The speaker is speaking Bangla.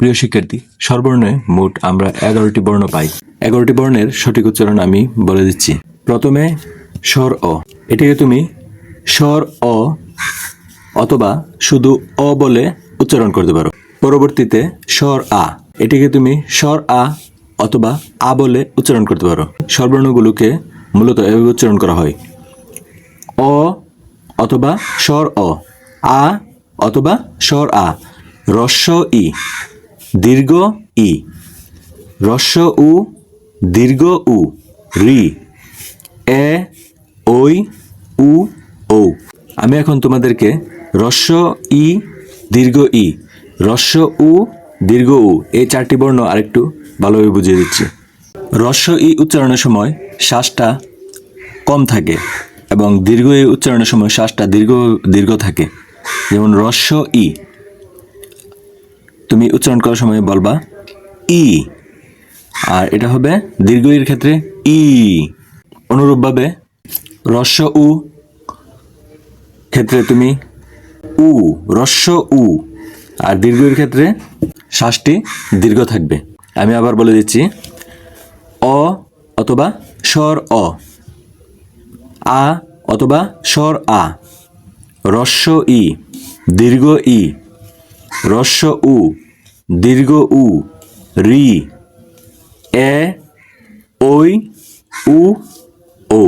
প্রিয় শিক্ষার্থী স্বরবর্ণে মোট আমরা এগারোটি বর্ণ পাই। এগারোটি বর্ণের সঠিক উচ্চারণ আমি বলে দিচ্ছি। প্রথমে, স্বর অ। এটাকে তুমি স্বর অ অথবা শুধু অ বলে উচ্চারণ করতে পারো। পরবর্তীতে, স্বর আ। এটিকে তুমি স্বর আ অথবা আ বলে উচ্চারণ করতে পারো। স্বরবর্ণগুলোকে মূলত এভাবে উচ্চারণ করা হয়। অ অথবা স্বর অ। আ অথবা স্বর আ। রস্য ই। দীর্ঘ ই। রস্য উ, দীর্ঘ উ, রি। এ ওই উ ও আমি এখন তোমাদেরকে রস্য ই, দীর্ঘ ই। রস্য উ, দীর্ঘ উ। এই চারটি বর্ণ আরেকটু ভালোভাবে বুঝিয়ে দিচ্ছি। রস্য ই উচ্চারণের সময় শ্বাসটা কম থাকে এবং দীর্ঘ ই উচ্চারণের সময় শ্বাসটা দীর্ঘ দীর্ঘ থাকে। যেমন রস্য ই। তুমি উচ্চারণ করার সময় বলবা, ই। আর এটা হবে দীর্ঘ ইর ক্ষেত্রে ই। অনুরূপভাবে রস্য উ ক্ষেত্রে তুমি উ, রস্য উ। আর দীর্ঘ ইর ক্ষেত্রে শ্বাসটি দীর্ঘ থাকবে। আমি আবার বলে দিচ্ছি, অ অথবা স্বর অ। আ অথবা স্বর আ। রস্য ই, দীর্ঘ ই। রস্য উ দীর্ঘ উ রি এ ওই উ ও।